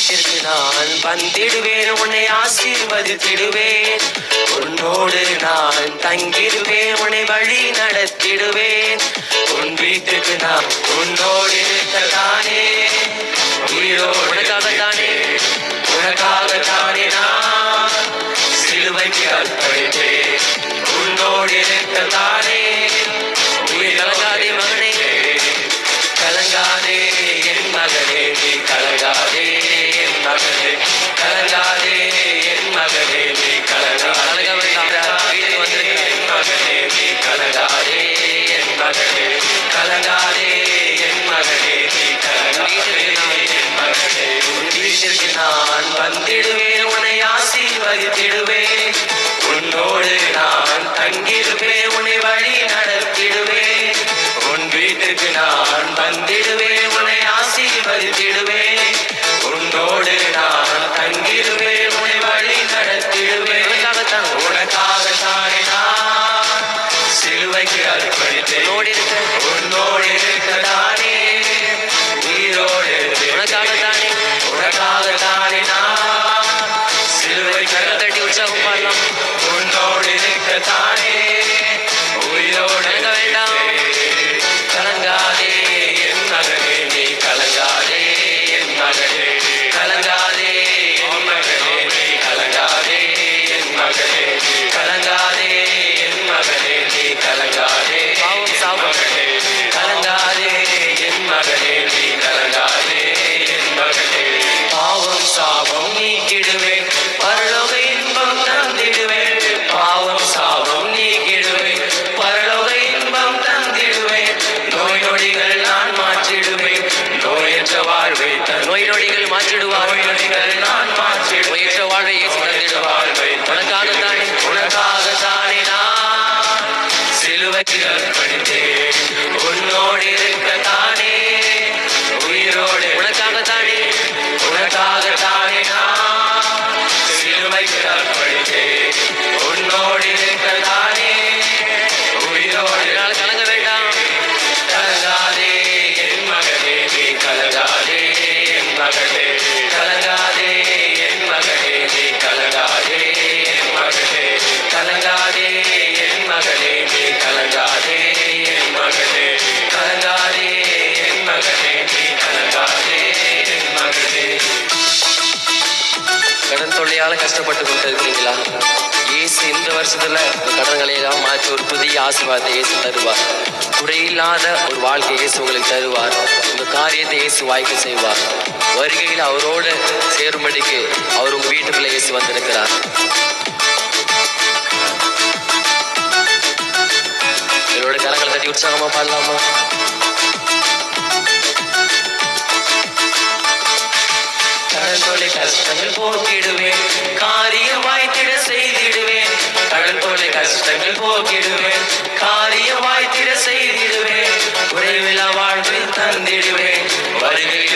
வீட்டிற்கு நான். வந்திடுவேன் உன்னை ஆசீர்வதித்திடுவேன். உன்னோடு நான் தங்கிடுவேன் உன்னை வழி நடத்திடுவேன். உன் வீட்டுக்கு நான் உன்னோடு இருக்கதானே உயிரோடு Thank you. கடனால கஷ்டப்பட்டு கொண்டு இருக்கிறீங்களா இயேசு இந்த வருஷத்துல உங்க கடன்களை எல்லாம் மாற்றி ஒரு புதிய ஆசீர்வாதத்தை இயேசு தருவார். குறையில்லாத ஒரு வாழ்க்கை இயேசு உங்களுக்கு தருவார். உங்க காரியத்தை இயேசு வாய்க்க செய்வார். வருகையில் அவரோடு சேரும்படிக்கு அவர் உங்க வீட்டுக்குள்ள இயேசு வந்திருக்கிறார். இவரோட கரங்களை தட்டி உற்சாகமா பாடலாமா? கஷ்டங்கள் போக்கிடுவேன். காரியமாய்த்திட செய்திடுவேன். கடற்கொலை கஷ்டங்கள் போக்கிடுவேன். காரியமாய்த்திட செய்திடுவேன். குறைவிழா வாழ்வில் தந்திடுவேன். வருகை